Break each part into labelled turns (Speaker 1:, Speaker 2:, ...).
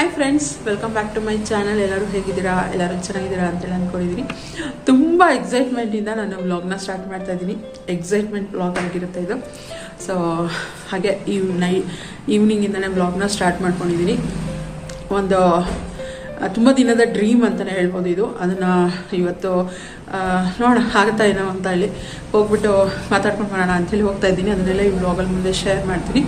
Speaker 1: Hi friends welcome back to my channel ಎಲ್ಲರೂ ಹೇಗಿದ್ದೀರಾ? ಎಲ್ಲರೂ ಚೆನ್ನಾಗಿದ್ದೀರಾ ಅಂತೇಳಿ ಅಂದ್ಕೊಂಡಿದ್ದೀನಿ ತುಂಬ ಎಕ್ಸೈಟ್ಮೆಂಟಿಂದ ನಾನು ವ್ಲಾಗ್ನ ಸ್ಟಾರ್ಟ್ ಮಾಡ್ತಾ ಇದ್ದೀನಿ ಎಕ್ಸೈಟ್ಮೆಂಟ್ ವ್ಲಾಗ್ ಆಗಿರುತ್ತೆ ಇದು. ಸೊ ಹಾಗೆ ಈ ನೈ ಈವ್ನಿಂಗಿಂದನೇ ವ್ಲಾಗ್ನ ಸ್ಟಾರ್ಟ್ ಮಾಡ್ಕೊಂಡಿದ್ದೀನಿ ಒಂದು ತುಂಬ ದಿನದ ಡ್ರೀಮ್ ಅಂತಲೇ ಹೇಳ್ಬೋದು ಇದು. ಅದನ್ನು ಇವತ್ತು ನೋಡೋಣ ಆಗುತ್ತಾ ಏನೋ ಅಂತ ಹೇಳಿ. ಹೋಗ್ಬಿಟ್ಟು ಮಾತಾಡ್ಕೊಂಡು ಮಾಡೋಣ ಅಂಥೇಳಿ ಹೋಗ್ತಾ ಇದ್ದೀನಿ. ಅದನ್ನೆಲ್ಲ ಈ ವ್ಲಾಗಲ್ಲಿ ಮುಂದೆ ಶೇರ್ ಮಾಡ್ತೀನಿ.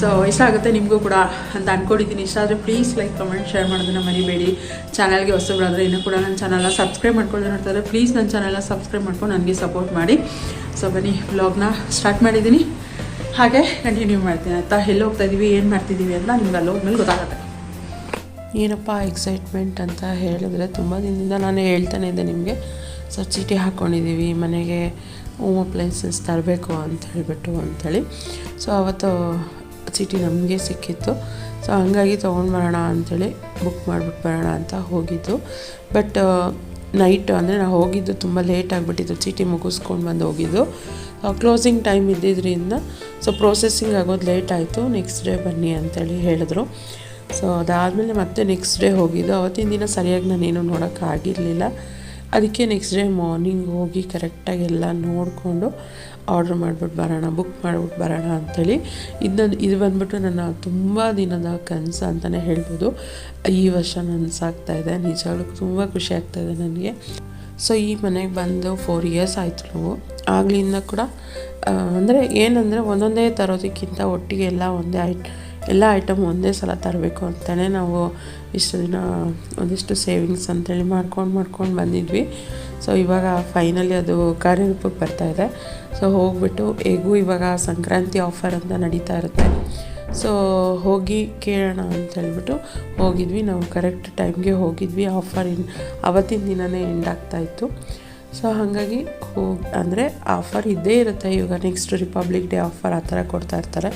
Speaker 1: ಸೊ ಇಷ್ಟ ಆಗುತ್ತೆ ನಿಮಗೂ ಕೂಡ ಅಂತ ಅಂದ್ಕೊಂಡಿದ್ದೀನಿ ಇಷ್ಟ ಆದರೆ ಪ್ಲೀಸ್ ಲೈಕ್ ಕಮೆಂಟ್ ಶೇರ್ ಮಾಡೋದನ್ನ ಮರಿಬೇಡಿ. ಚಾನಲ್ಗೆ ಹೊಸಬರಾದರೆ ಇನ್ನೂ ಕೂಡ ನನ್ನ ಚಾನಲ್ನ ಸಬ್ಸ್ಕ್ರೈಬ್ ಮಾಡ್ಕೊಳ್ಳೋದು ನೋಡ್ತಾರೆ ಪ್ಲೀಸ್ ನನ್ನ ಚಾನಲ್ನ ಸಬ್ಸ್ಕ್ರೈಬ್ ಮಾಡ್ಕೊಂಡು ನನಗೆ ಸಪೋರ್ಟ್ ಮಾಡಿ. ಸೊ ಬನ್ನಿ ವ್ಲಾಗ್ನ ಸ್ಟಾರ್ಟ್ ಮಾಡಿದ್ದೀನಿ. ಹಾಗೆ ಕಂಟಿನ್ಯೂ ಮಾಡ್ತೀನಿ ಆಯಿತಾ? ಎಲ್ಲಿ ಹೋಗ್ತಾ ಇದ್ದೀವಿ ಏನು ಮಾಡ್ತಿದ್ದೀವಿ ಅಂತ ನಿಮ್ಗೆ ಅಲ್ಲಿ ಹೋದ್ಮೇಲೆ ಗೊತ್ತಾಗುತ್ತೆ. ಏನಪ್ಪ ಎಕ್ಸೈಟ್ಮೆಂಟ್ ಅಂತ ಹೇಳಿದ್ರೆ ತುಂಬ ದಿನದಿಂದ ನಾನು ಹೇಳ್ತಾನೆ ಇದ್ದೆ ನಿಮಗೆ. ಸೊ ಚೀಟಿ ಹಾಕ್ಕೊಂಡಿದ್ದೀವಿ ಮನೆಗೆ ಹೋಮ್ ಅಪ್ಲೈನ್ಸಸ್ ತರಬೇಕು ಅಂತ ಹೇಳಿಬಿಟ್ಟು ಅಂಥೇಳಿ ಸೊ ಅವತ್ತು ಚೀಟಿ ನಮಗೆ ಸಿಕ್ಕಿತ್ತು. ಸೊ ಹಂಗಾಗಿ ತೊಗೊಂಡು ಬರೋಣ ಅಂಥೇಳಿ ಬುಕ್ ಮಾಡಿಬಿಟ್ಟು ಬರೋಣ ಅಂತ ಹೋಗಿದ್ದು. ಬಟ್ ನೈಟ್ ಅಂದರೆ ನಾವು ಹೋಗಿದ್ದು ತುಂಬ ಲೇಟ್ ಆಗಿಬಿಟ್ಟಿತ್ತು. ಚೀಟಿ ಮುಗಿಸ್ಕೊಂಡು ಬಂದು ಹೋಗಿದ್ದು. ಕ್ಲೋಸಿಂಗ್ ಟೈಮ್ ಇದ್ದಿದ್ದರಿಂದ ಸೊ ಪ್ರೋಸೆಸಿಂಗ್ ಆಗೋದು ಲೇಟ್ ಆಯಿತು. ನೆಕ್ಸ್ಟ್ ಡೇ ಬನ್ನಿ ಅಂತೇಳಿ ಹೇಳಿದ್ರು. ಸೊ ಅದಾದಮೇಲೆ ಮತ್ತೆ ನೆಕ್ಸ್ಟ್ ಡೇ ಹೋಗಿದ್ದು. ಅವತ್ತಿನ ದಿನ ಸರಿಯಾಗಿ ನಾನೇನು ನೋಡೋಕ್ಕಾಗಿರಲಿಲ್ಲ ಅದಕ್ಕೆ ನೆಕ್ಸ್ಟ್ ಡೇ ಮಾರ್ನಿಂಗ್ ಹೋಗಿ ಕರೆಕ್ಟಾಗಿ ಎಲ್ಲ ನೋಡಿಕೊಂಡು ಆರ್ಡ್ರ್ ಮಾಡಿಬಿಟ್ಟು ಬರೋಣ, ಬುಕ್ ಮಾಡಿಬಿಟ್ಟು ಬರೋಣ ಅಂಥೇಳಿ. ಇದನ್ನು ಇದು ಬಂದ್ಬಿಟ್ಟು ನನ್ನ ತುಂಬ ದಿನದ ಕನಸು ಅಂತಲೇ ಹೇಳ್ಬೋದು. ಈ ವರ್ಷ ನನಸಾಗ್ತಾ ಇದೆ, ನಿಜವಾಗ್ಲೂ ತುಂಬ ಖುಷಿ ಆಗ್ತಾಯಿದೆ ನನಗೆ. ಸೊ ಈ ಮನೆಗೆ ಬಂದು ಫೋರ್ ಇಯರ್ಸ್ ಆಯಿತು ನಾವು. ಆಗಲಿಂದ ಕೂಡ ಅಂದರೆ ಏನಂದರೆ ಒಂದೊಂದೇ ತರೋದಕ್ಕಿಂತ ಒಟ್ಟಿಗೆ ಎಲ್ಲ ಒಂದೇ ಐಟ್ ಎಲ್ಲ ಐಟಮ್ ಒಂದೇ ಸಲ ತರಬೇಕು ಅಂತಲೇ ನಾವು ಇಷ್ಟು ದಿನ ಒಂದಿಷ್ಟು ಸೇವಿಂಗ್ಸ್ ಅಂತೇಳಿ ಮಾಡ್ಕೊಂಡು ಮಾಡ್ಕೊಂಡು ಬಂದಿದ್ವಿ. ಸೊ ಇವಾಗ ಫೈನಲಿ ಅದು ಕಾರ್ಯರೂಪಕ್ಕೆ ಬರ್ತಾಯಿದೆ ಸೊ ಹೋಗ್ಬಿಟ್ಟು ಹೇಗೂ ಇವಾಗ ಸಂಕ್ರಾಂತಿ ಆಫರ್ ಅಂತ ನಡೀತಾ ಇರುತ್ತೆ. ಸೊ ಹೋಗಿ ಕೇಳೋಣ ಅಂತ ಹೇಳ್ಬಿಟ್ಟು ಹೋಗಿದ್ವಿ. ನಾವು ಕರೆಕ್ಟ್ ಟೈಮ್ಗೆ ಹೋಗಿದ್ವಿ. ಆಫರ್ ಇನ್ ಅವತ್ತಿನ ದಿನವೇ ಎಂಡ್ ಆಗ್ತಾಯಿತ್ತು ಸೊ ಹಾಗಾಗಿ ಹೋಗಿ ಅಂದರೆ ಆಫರ್ ಇದ್ದೇ ಇರುತ್ತೆ. ಇವಾಗ ನೆಕ್ಸ್ಟ್ ರಿಪಬ್ಲಿಕ್ ಡೇ ಆಫರ್ ಆ ಥರ ಕೊಡ್ತಾ ಇರ್ತಾರೆ.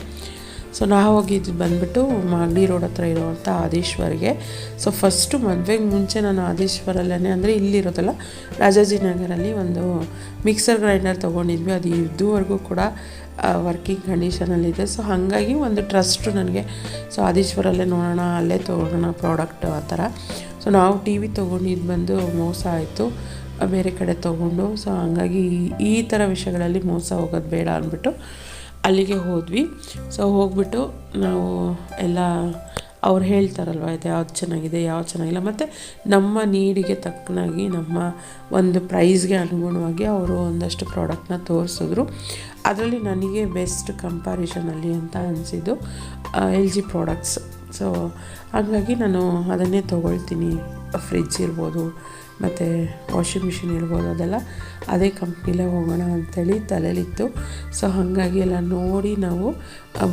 Speaker 1: ಸೊ ನಾವು ಹೋಗಿದ್ದು ಬಂದುಬಿಟ್ಟು ಮಾಗಡಿ ರೋಡ್ ಹತ್ರ ಇರುವಂಥ ಆದೇಶ್ವರ್ಗೆ. ಸೊ ಫಸ್ಟು ಮದುವೆಗೆ ಮುಂಚೆ ನಾನು ಆದೇಶ್ವರಲ್ಲೇ ಅಂದರೆ ಇಲ್ಲಿರೋದಲ್ಲ ರಾಜಾಜಿನಗರಲ್ಲಿ ಒಂದು ಮಿಕ್ಸರ್ ಗ್ರೈಂಡರ್ ತೊಗೊಂಡಿದ್ವಿ. ಅದು ಇದುವರೆಗೂ ಕೂಡ ವರ್ಕಿಂಗ್ ಕಂಡೀಷನಲ್ಲಿದೆ ಸೊ ಹಾಗಾಗಿ ಒಂದು ಟ್ರಸ್ಟು ನನಗೆ. ಸೊ ಆದೇಶ್ವರಲ್ಲೇ ನೋಡೋಣ, ಅಲ್ಲೇ ತೊಗೊಳೋಣ ಪ್ರಾಡಕ್ಟ್ ಆ ಥರ. ಸೊ ನಾವು ಟಿ ವಿ ತೊಗೊಂಡಿದ್ದು ಬಂದು ಮೋಸ ಆಯಿತು. ಬೇರೆ ಕಡೆ ತೊಗೊಂಡು. ಸೊ ಹಾಗಾಗಿ ಈ- ಥರ ವಿಷಯಗಳಲ್ಲಿ ಮೋಸ ಹೋಗೋದು ಬೇಡ ಅಂದ್ಬಿಟ್ಟು ಅಲ್ಲಿಗೆ ಹೋದ್ವಿ. ಸೊ ಹೋಗ್ಬಿಟ್ಟು ನಾವು ಎಲ್ಲ ಅವ್ರು ಹೇಳ್ತಾರಲ್ವ, ಇದು ಯಾವ್ದು ಚೆನ್ನಾಗಿದೆ, ಯಾವ್ದು ಚೆನ್ನಾಗಿಲ್ಲ. ಮತ್ತು ನಮ್ಮ ನೀಡಿಗೆ ತಕ್ಕನಾಗಿ ನಮ್ಮ ಒಂದು ಪ್ರೈಸ್ಗೆ ಅನುಗುಣವಾಗಿ ಅವರು ಒಂದಷ್ಟು ಪ್ರಾಡಕ್ಟ್ನ ತೋರಿಸಿದ್ರು. ಅದರಲ್ಲಿ ನನಗೆ ಬೆಸ್ಟ್ ಕಂಪ್ಯಾರಿಷನಲ್ಲಿ ಅಂತ ಅನಿಸಿದ್ದು ಎಲ್ ಜಿ ಪ್ರಾಡಕ್ಟ್ಸ್. ಸೊ ಹಾಗಾಗಿ ನಾನು ಅದನ್ನೇ ತೊಗೊಳ್ತೀನಿ. ಫ್ರಿಜ್ ಇರ್ಬೋದು ಮತ್ತು ವಾಷಿಂಗ್ ಮಿಷಿನ್ ಇರ್ಬೋದು ಅದೆಲ್ಲ ಅದೇ ಕಂಪ್ನಿಲೇ ಹೋಗೋಣ ಅಂಥೇಳಿ ತಲೆಲಿತ್ತು. ಸೊ ಹಾಗಾಗಿ ಎಲ್ಲ ನೋಡಿ ನಾವು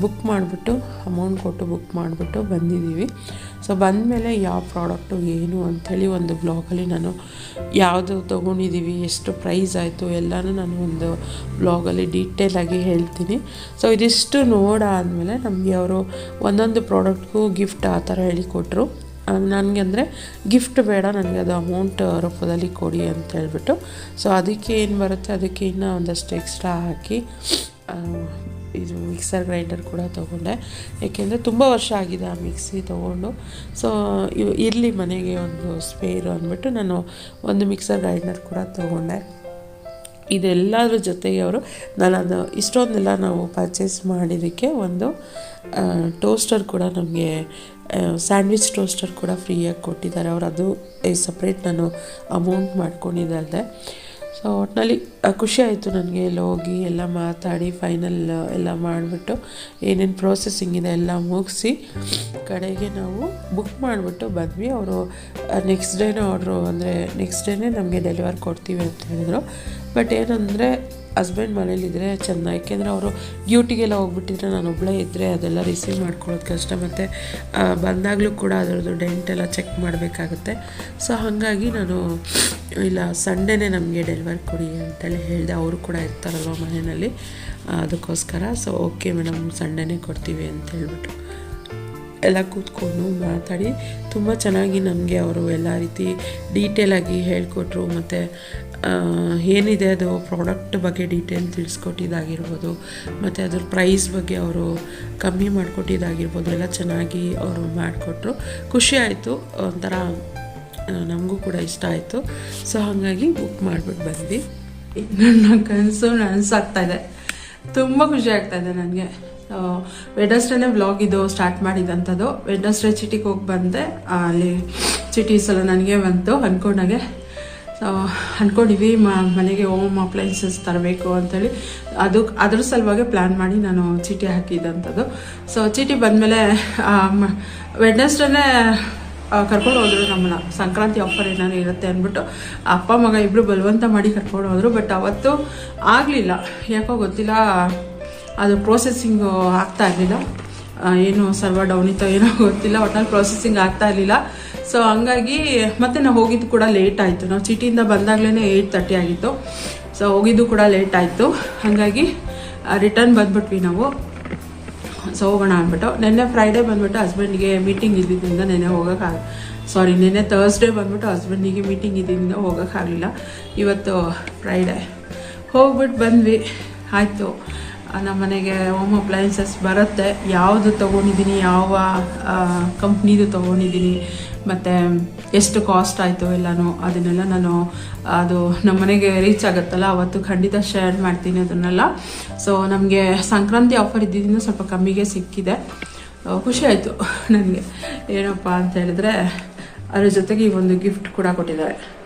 Speaker 1: ಬುಕ್ ಮಾಡಿಬಿಟ್ಟು ಅಮೌಂಟ್ ಕೊಟ್ಟು ಬುಕ್ ಮಾಡಿಬಿಟ್ಟು ಬಂದಿದ್ದೀವಿ. ಸೊ ಬಂದಮೇಲೆ ಯಾವ ಪ್ರಾಡಕ್ಟು ಏನು ಅಂಥೇಳಿ ಒಂದು ಬ್ಲಾಗಲ್ಲಿ ನಾನು ಯಾವುದು ತೊಗೊಂಡಿದ್ದೀವಿ, ಎಷ್ಟು ಪ್ರೈಸ್ ಆಯಿತು ಎಲ್ಲನೂ ನಾನು ಒಂದು ಬ್ಲಾಗಲ್ಲಿ ಡೀಟೇಲಾಗಿ ಹೇಳ್ತೀನಿ. ಸೊ ಇದಿಷ್ಟು ನೋಡಾದಮೇಲೆ ನಮಗೆ ಅವರು ಒಂದೊಂದು ಪ್ರಾಡಕ್ಟ್ಗೂ ಗಿಫ್ಟ್ ಆ ಥರ ಹೇಳಿಕೊಟ್ರು. ನನಗೆ ಅಂದರೆ ಗಿಫ್ಟ್ ಬೇಡ, ನನಗೆ ಅದು ಅಮೌಂಟ್ ರೂಪದಲ್ಲಿ ಕೊಡಿ ಅಂತ ಹೇಳ್ಬಿಟ್ಟು. ಸೊ ಅದಕ್ಕೆ ಏನು ಬರುತ್ತೆ? ಅದಕ್ಕೆ ಇನ್ನೂ ಒಂದಷ್ಟು ಎಕ್ಸ್ಟ್ರಾ ಹಾಕಿ ಇದು ಮಿಕ್ಸರ್ ಗ್ರೈಂಡರ್ ಕೂಡ ತೊಗೊಂಡೆ. ಏಕೆಂದರೆ ತುಂಬ ವರ್ಷ ಆಗಿದೆ ಆ ಮಿಕ್ಸಿ ತೊಗೊಂಡು. ಸೊ ಇರಲಿ ಮನೆಗೆ ಒಂದು ಸ್ಪೇರು ಅಂದ್ಬಿಟ್ಟು ನಾನು ಒಂದು ಮಿಕ್ಸರ್ ಗ್ರೈಂಡರ್ ಕೂಡ ತೊಗೊಂಡೆ. ಇದೆಲ್ಲದ್ರ ಜೊತೆಗೆ ಅವರು ನಾನು ಅದು ಇಷ್ಟೊಂದೆಲ್ಲ ನಾವು ಪರ್ಚೇಸ್ ಮಾಡಿದ್ದಕ್ಕೆ ಒಂದು ಟೋಸ್ಟರ್ ಕೂಡ ನಮಗೆ ಸ್ಯಾಂಡ್ವಿಚ್ ಟೋಸ್ಟರ್ ಕೂಡ ಫ್ರೀಯಾಗಿ ಕೊಟ್ಟಿದ್ದಾರೆ. ಅವರು ಅದು ಸಪ್ರೇಟ್ ನಾನು ಅಮೌಂಟ್ ಮಾಡ್ಕೊಂಡಿದ್ದಲ್ದೆ. ಸೊ ಒಟ್ಟಿನಲ್ಲಿ ಖುಷಿ ಆಯಿತು ನನಗೆ ಎಲ್ಲ ಹೋಗಿ, ಎಲ್ಲ ಮಾತಾಡಿ ಫೈನಲ್ ಎಲ್ಲ ಮಾಡಿಬಿಟ್ಟು ಏನೇನು ಪ್ರೋಸೆಸಿಂಗ್ ಇದೆ ಎಲ್ಲ ಮುಗಿಸಿ, ಕಡೆಗೆ ನಾವು ಬುಕ್ ಮಾಡಿಬಿಟ್ಟು ಬಂದ್ವಿ. ಅವರು ನೆಕ್ಸ್ಟ್ ಡೇನೇ ಆರ್ಡ್ರು ಅಂದರೆ ನೆಕ್ಸ್ಟ್ ಡೇನೇ ನಮಗೆ ಡೆಲಿವರ್ ಕೊಡ್ತೀವಿ ಅಂತ ಹೇಳಿದರು. ಬಟ್ ಏನಂದರೆ ಹಸ್ಬೆಂಡ್ ಮನೇಲಿದ್ದರೆ ಚೆಂದ. ಯಾಕೆಂದರೆ ಅವರು ಡ್ಯೂಟಿಗೆಲ್ಲ ಹೋಗ್ಬಿಟ್ಟಿದ್ರೆ ನಾನು ಒಬ್ಬಳೇ ಇದ್ದರೆ ಅದೆಲ್ಲ ರಿಸೀವ್ ಮಾಡ್ಕೊಳ್ಳೋದು ಕಷ್ಟ. ಮತ್ತು ಬಂದಾಗಲೂ ಕೂಡ ಅದರದ್ದು ಡೆಂಟ್ ಎಲ್ಲ ಚೆಕ್ ಮಾಡಬೇಕಾಗುತ್ತೆ. ಸೊ ಹಾಗಾಗಿ ನಾನು, ಇಲ್ಲ ಸಂಡೇನೇ ನಮಗೆ ಡೆಲಿವರಿ ಕೊಡಿ ಅಂತೇಳಿ ಹೇಳಿದೆ. ಅವರು ಕೂಡ ಇರ್ತಾರಲ್ವ ಮನೆಯಲ್ಲಿ. ಅದಕ್ಕೋಸ್ಕರ. ಸೊ ಓಕೆ ಮೇಡಮ್ ಸಂಡೇನೇ ಕೊಡ್ತೀವಿ ಅಂತ ಹೇಳ್ಬಿಟ್ಟು. ಎಲ್ಲ ಕೂತ್ಕೊಂಡು ಮಾತಾಡಿ. ತುಂಬ ಚೆನ್ನಾಗಿ ನಮಗೆ ಅವರು ಎಲ್ಲ ರೀತಿ ಡೀಟೇಲಾಗಿ ಹೇಳಿಕೊಟ್ರು. ಮತ್ತು ಏನಿದೆ ಅದು ಪ್ರಾಡಕ್ಟ್ ಬಗ್ಗೆ ಡೀಟೇಲ್ ತಿಳಿಸ್ಕೊಟ್ಟಿದ್ದಾಗಿರ್ಬೋದು, ಮತ್ತು ಅದ್ರ ಪ್ರೈಸ್ ಬಗ್ಗೆ ಅವರು ಕಮ್ಮಿ ಮಾಡಿಕೊಟ್ಟಿದ್ದಾಗಿರ್ಬೋದು, ಎಲ್ಲ ಚೆನ್ನಾಗಿ ಅವರು ಮಾಡಿಕೊಟ್ರು. ಖುಷಿ ಆಯಿತು, ಒಂಥರ ನಮಗೂ ಕೂಡ ಇಷ್ಟ ಆಯಿತು. ಸೊ ಹಾಗಾಗಿ ಬುಕ್ ಮಾಡಿಬಿಟ್ಟು ಬಂದ್ವಿ.
Speaker 2: ನನ್ನ ಕನಸು ನನಸಾಗ್ತಾ ಇದೆ. ತುಂಬ ಖುಷಿ ಆಗ್ತಾ ಇದೆ ನನಗೆ. ವೆಡಸ್ಡೇನೆ ವ್ಲಾಗ್ ಇದು ಸ್ಟಾರ್ಟ್ ಮಾಡಿದಂಥದ್ದು. ವೆಡಸ್ಡೇ ಚಿಟಿಗೆ ಹೋಗಿ ಬಂದೆ. ಅಲ್ಲಿ ಚಿಟಿ ಎಲ್ಲ ನನಗೆ ಬಂತು ಅಂದ್ಕೊಂಡಾಗೆ ಅಂದ್ಕೊಂಡಿವಿ ಮನೆಗೆ ಹೋಮ್ ಅಪ್ಲೈನ್ಸಸ್ ತರಬೇಕು ಅಂತೇಳಿ. ಅದು, ಅದ್ರ ಸಲುವಾಗಿ ಪ್ಲ್ಯಾನ್ ಮಾಡಿ ನಾನು ಚೀಟಿ ಹಾಕಿದ್ದಂಥದ್ದು ಸೊ ಚೀಟಿ ಬಂದಮೇಲೆ ವೆಡ್ನೆಸ್ಡೇನೇ ಕರ್ಕೊಂಡು ಹೋದ್ರು ನಮ್ಮನ್ನ. ಸಂಕ್ರಾಂತಿ ಆಫರ್ ಏನಾದ್ರು ಇರುತ್ತೆ ಅಂದ್ಬಿಟ್ಟು, ಅಪ್ಪ, ಮಗ ಇಬ್ಬರು ಬಲವಂತ ಮಾಡಿ ಕರ್ಕೊಂಡು ಹೋದರು. ಬಟ್ ಅವತ್ತು ಆಗಲಿಲ್ಲ. ಯಾಕೋ ಗೊತ್ತಿಲ್ಲ. ಅದು ಪ್ರೋಸೆಸ್ಸಿಂಗು ಆಗ್ತಾ ಇರಲಿಲ್ಲ. ಏನು ಸರ್ವರ್ ಡೌನ್ ಇತ್ತೋ ಏನೋ ಗೊತ್ತಿಲ್ಲ. ಒಟ್ನಲ್ಲಿ ಪ್ರೊಸೆಸಿಂಗ್ ಆಗ್ತಾ ಇರಲಿಲ್ಲ. ಸೊ ಹಂಗಾಗಿ ಮತ್ತೆ ನಾವು ಹೋಗಿದ್ದು ಕೂಡ ಲೇಟ್ ಆಯಿತು. ನಾವು ಸಿಟಿಯಿಂದ ಬಂದಾಗಲೇ ಏಯ್ಟ್ ತರ್ಟಿ ಆಗಿತ್ತು. ಸೊ ಹೋಗಿದ್ದು ಕೂಡ ಲೇಟ್ ಆಯಿತು. ಹಾಗಾಗಿ ರಿಟರ್ನ್ ಬಂದ್ಬಿಟ್ವಿ ನಾವು. ಸೊ ಹೋಗೋಣ ಅಂದ್ಬಿಟ್ಟು. ನಿನ್ನೆ ಫ್ರೈಡೇ ಬಂದ್ಬಿಟ್ಟು ಹಸ್ಬೆಂಡ್ಗೆ ಮೀಟಿಂಗ್ ಇದ್ದಿದ್ದರಿಂದ ನೆನ್ನೆ ಹೋಗೋಕ್ಕಾಗ ಸಾರಿ ನಿನ್ನೆ ತರ್ಸ್ಡೇ ಬಂದ್ಬಿಟ್ಟು ಹಸ್ಬೆಂಡಿಗೆ ಮೀಟಿಂಗ್ ಇದ್ದಿದ್ದರಿಂದ ಹೋಗೋಕ್ಕಾಗಲಿಲ್ಲ ಇವತ್ತು ಫ್ರೈಡೇ ಹೋಗ್ಬಿಟ್ಟು ಬಂದ್ವಿ. ಆಯಿತು. ನಮ್ಮ ಮನೆಗೆ ಹೋಮ್ ಅಪ್ಲಯನ್ಸಸ್ ಬರುತ್ತೆ. ಯಾವುದು ತೊಗೊಂಡಿದ್ದೀನಿ, ಯಾವ ಕಂಪ್ನಿದು ತೊಗೊಂಡಿದ್ದೀನಿ ಮತ್ತು ಎಷ್ಟು ಕಾಸ್ಟ್ ಆಯಿತು ಎಲ್ಲನೂ ಅದನ್ನೆಲ್ಲ ನಾನು, ಅದು ನಮ್ಮ ಮನೆಗೆ ರೀಚ್ ಆಗುತ್ತಲ್ಲ, ಅವತ್ತು ಖಂಡಿತ ಶೇರ್ ಮಾಡ್ತೀನಿ ಅದನ್ನೆಲ್ಲ. ಸೊ ನಮಗೆ ಸಂಕ್ರಾಂತಿ ಆಫರ್ ಇದ್ದಿದ್ದರಿಂದ ಸ್ವಲ್ಪ ಕಮ್ಮಿಗೆ ಸಿಕ್ಕಿದೆ. ಖುಷಿ ಆಯಿತು ನನಗೆ. ಏನಪ್ಪ ಅಂತ ಹೇಳಿದ್ರೆ, ಅದ್ರ ಜೊತೆಗೆ ಈ ಒಂದು ಗಿಫ್ಟ್ ಕೂಡ ಕೊಟ್ಟಿದ್ದಾರೆ.